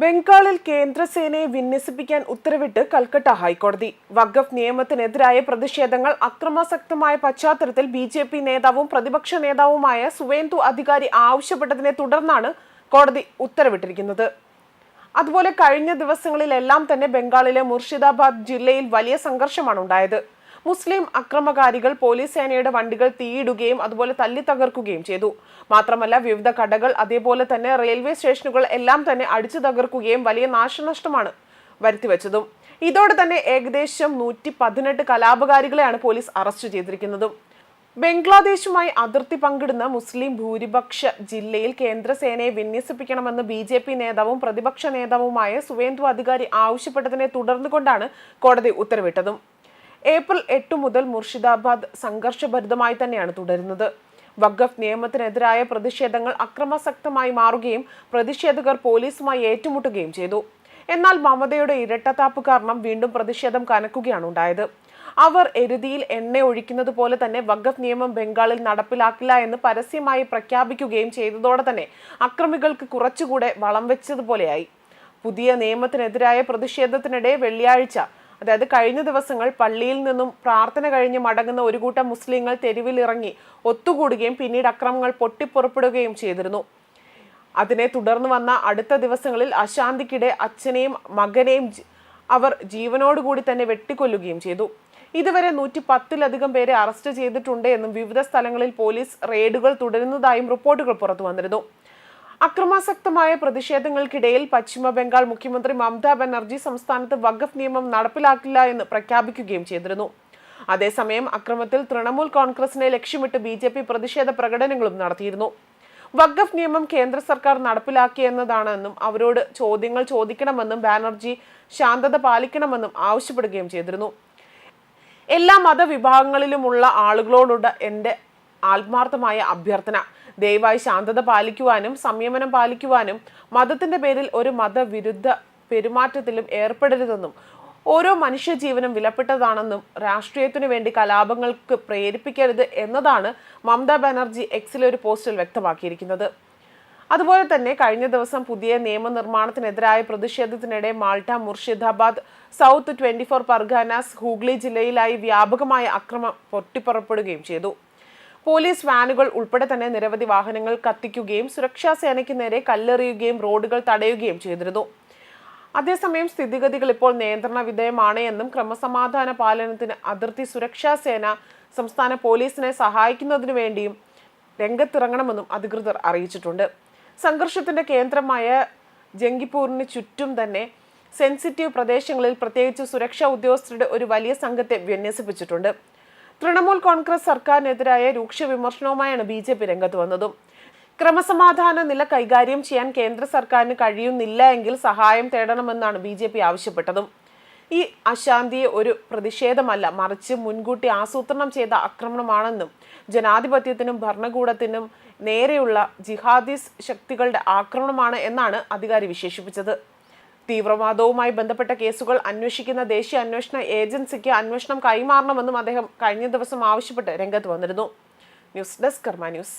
ബംഗാളിൽ കേന്ദ്രസേനയെ വിന്യസിപ്പിക്കാൻ ഉത്തരവിട്ട് കൽക്കട്ട ഹൈക്കോടതി. വഖഫ് നിയമത്തിനെതിരായ പ്രതിഷേധങ്ങൾ അക്രമാസക്തമായ പശ്ചാത്തലത്തിൽ ബി ജെ പി നേതാവും പ്രതിപക്ഷ നേതാവുമായ സുവേന്ദു അധികാരി ആവശ്യപ്പെട്ടതിനെ തുടർന്നാണ് കോടതി ഉത്തരവിട്ടിരിക്കുന്നത്. അതുപോലെ കഴിഞ്ഞ ദിവസങ്ങളിലെല്ലാം തന്നെ ബംഗാളിലെ മുർഷിദാബാദ് ജില്ലയിൽ വലിയ സംഘർഷമാണ് ഉണ്ടായത്. മുസ്ലിം അക്രമകാരികൾ പോലീസ് സേനയുടെ വണ്ടികൾ തീയിടുകയും അതുപോലെ തല്ലി തകർക്കുകയും ചെയ്തു. മാത്രമല്ല വിവിധ കടകൾ അതേപോലെ തന്നെ റെയിൽവേ സ്റ്റേഷനുകൾ എല്ലാം തന്നെ അടിച്ചു തകർക്കുകയും വലിയ നാശനഷ്ടമാണ് വരുത്തിവെച്ചതും. ഇതോടെ തന്നെ ഏകദേശം നൂറ്റി പതിനെട്ട് കലാപകാരികളെയാണ് പോലീസ് അറസ്റ്റ് ചെയ്തിരിക്കുന്നതും. ബംഗ്ലാദേശുമായി അതിർത്തി പങ്കിടുന്ന മുസ്ലിം ഭൂരിപക്ഷ ജില്ലയിൽ കേന്ദ്രസേനയെ വിന്യസിപ്പിക്കണമെന്ന് ബി ജെ പി നേതാവും പ്രതിപക്ഷ നേതാവുമായ സുവേന്ദു അധികാരി ആവശ്യപ്പെട്ടതിനെ തുടർന്നുകൊണ്ടാണ് കോടതി ഉത്തരവിട്ടതും. ഏപ്രിൽ എട്ട് മുതൽ മുർഷിദാബാദ് സംഘർഷഭരിതമായി തന്നെയാണ് തുടരുന്നത്. വഖഫ് നിയമത്തിനെതിരായ പ്രതിഷേധങ്ങൾ അക്രമാസക്തമായി മാറുകയും പ്രതിഷേധകർ പോലീസുമായി ഏറ്റുമുട്ടുകയും ചെയ്തു. എന്നാൽ മമതയുടെ ഇരട്ടത്താപ്പ് കാരണം വീണ്ടും പ്രതിഷേധം കനക്കുകയാണ് ഉണ്ടായത്. അവർ എരുതിയിൽ എണ്ണ ഒഴിക്കുന്നത് പോലെ തന്നെ വഖഫ് നിയമം ബംഗാളിൽ നടപ്പിലാക്കില്ല എന്ന് പരസ്യമായി പ്രഖ്യാപിക്കുകയും ചെയ്തതോടെ തന്നെ അക്രമികൾക്ക് കുറച്ചുകൂടെ വളം വെച്ചതുപോലെയായി. പുതിയ നിയമത്തിനെതിരായ പ്രതിഷേധത്തിനിടെ വെള്ളിയാഴ്ച അതായത് കഴിഞ്ഞ ദിവസങ്ങൾ പള്ളിയിൽ നിന്നും പ്രാർത്ഥന കഴിഞ്ഞ് മടങ്ങുന്ന ഒരു കൂട്ടം മുസ്ലിങ്ങൾ തെരുവിലിറങ്ങി ഒത്തുകൂടുകയും പിന്നീട് അക്രമങ്ങൾ പൊട്ടിപ്പുറപ്പെടുകയും ചെയ്തിരുന്നു. അതിനെ തുടർന്ന് വന്ന അടുത്ത ദിവസങ്ങളിൽ അശാന്തിക്കിടെ അച്ഛനെയും മകനെയും അവർ ജീവനോടുകൂടി തന്നെ വെട്ടിക്കൊല്ലുകയും ചെയ്തു. ഇതുവരെ നൂറ്റി പത്തിലധികം പേരെ അറസ്റ്റ് ചെയ്തിട്ടുണ്ട് എന്നും വിവിധ സ്ഥലങ്ങളിൽ പോലീസ് റെയ്ഡുകൾ തുടരുന്നതായും റിപ്പോർട്ടുകൾ പുറത്തു വന്നിരുന്നു. അക്രമാസക്തമായ പ്രതിഷേധങ്ങൾക്കിടയിൽ പശ്ചിമ ബംഗാൾ മുഖ്യമന്ത്രി മമതാ ബാനർജി സംസ്ഥാനത്ത് വഖഫ് നിയമം നടപ്പിലാക്കില്ല എന്ന് പ്രഖ്യാപിക്കുകയും ചെയ്തിരുന്നു. അതേസമയം അക്രമത്തിൽ തൃണമൂൽ കോൺഗ്രസിനെ ലക്ഷ്യമിട്ട് ബി ജെ പി പ്രതിഷേധ പ്രകടനങ്ങളും നടത്തിയിരുന്നു. വഖഫ് നിയമം കേന്ദ്ര സർക്കാർ നടപ്പിലാക്കിയെന്നതാണെന്നും അവരോട് ചോദ്യങ്ങൾ ചോദിക്കണമെന്നും ബാനർജി ശാന്തത പാലിക്കണമെന്നും ആവശ്യപ്പെടുകയും ചെയ്തിരുന്നു. എല്ലാ മതവിഭാഗങ്ങളിലുമുള്ള ആളുകളോടുള്ള എന്റെ ആത്മാർത്ഥമായ അഭ്യർത്ഥന. ദയവായി ശാന്തത പാലിക്കുവാനും സംയമനം പാലിക്കുവാനും മതത്തിന്റെ പേരിൽ ഒരു മതവിരുദ്ധ പെരുമാറ്റത്തിലും ഏർപ്പെടരുതെന്നും ഓരോ മനുഷ്യജീവനും വിലപ്പെട്ടതാണെന്നും രാഷ്ട്രീയത്തിനു വേണ്ടി കലാപങ്ങൾക്ക് പ്രേരിപ്പിക്കരുത് എന്നതാണ് മമതാ ബാനർജി എക്സിലെ ഒരു പോസ്റ്റിൽ വ്യക്തമാക്കിയിരിക്കുന്നത്. അതുപോലെ തന്നെ കഴിഞ്ഞ ദിവസം പുതിയ നിയമനിർമ്മാണത്തിനെതിരായ പ്രതിഷേധത്തിനിടെ Malda Murshidabad south twenty four Parganas Hooghly ജില്ലയിലായി വ്യാപകമായ അക്രമം പൊട്ടിപ്പുറപ്പെടുകയും ചെയ്തു. പോലീസ് വാനുകൾ ഉൾപ്പെടെ തന്നെ നിരവധി വാഹനങ്ങൾ കത്തിക്കുകയും സുരക്ഷാ സേനയ്ക്ക് നേരെ കല്ലെറിയുകയും റോഡുകൾ തടയുകയും ചെയ്തിരുന്നു. അതേസമയം സ്ഥിതിഗതികൾ ഇപ്പോൾ നിയന്ത്രണ വിധേയമാണ് എന്നും ക്രമസമാധാന പാലനത്തിന് അതിർത്തി സുരക്ഷാ സേന സംസ്ഥാന പോലീസിനെ സഹായിക്കുന്നതിനു വേണ്ടിയും രംഗത്തിറങ്ങണമെന്നും അധികൃതർ അറിയിച്ചിട്ടുണ്ട്. സംഘർഷത്തിന്റെ കേന്ദ്രമായ ജംഗിപ്പൂരിന് ചുറ്റും തന്നെ സെൻസിറ്റീവ് പ്രദേശങ്ങളിൽ പ്രത്യേകിച്ച് സുരക്ഷാ ഉദ്യോഗസ്ഥരുടെ ഒരു വലിയ സംഘത്തെ വിന്യസിപ്പിച്ചിട്ടുണ്ട്. തൃണമൂൽ കോൺഗ്രസ് സർക്കാരിനെതിരായ രൂക്ഷ വിമർശനവുമായാണ് ബി ജെ പി രംഗത്ത് വന്നതും. ക്രമസമാധാന നില കൈകാര്യം ചെയ്യാൻ കേന്ദ്ര സർക്കാരിന് കഴിയുന്നില്ല എങ്കിൽ സഹായം തേടണമെന്നാണ് ബി ജെ പി ആവശ്യപ്പെട്ടതും. ഈ അശാന്തിയെ ഒരു പ്രതിഷേധമല്ല മറിച്ച് മുൻകൂട്ടി ആസൂത്രണം ചെയ്ത ആക്രമണമാണെന്നും ജനാധിപത്യത്തിനും ഭരണകൂടത്തിനും നേരെയുള്ള ജിഹാദിസ് ശക്തികളുടെ ആക്രമണമാണ് എന്നാണ് അധികാരി വിശേഷിപ്പിച്ചത്. തീവ്രവാദവുമായി ബന്ധപ്പെട്ട കേസുകൾ അന്വേഷിക്കുന്ന ദേശീയ അന്വേഷണ ഏജൻസിക്ക് അന്വേഷണം കൈമാറണമെന്നും അദ്ദേഹം കഴിഞ്ഞ ദിവസം ആവശ്യപ്പെട്ട് രംഗത്ത് വന്നിരുന്നു. News desk Karma news.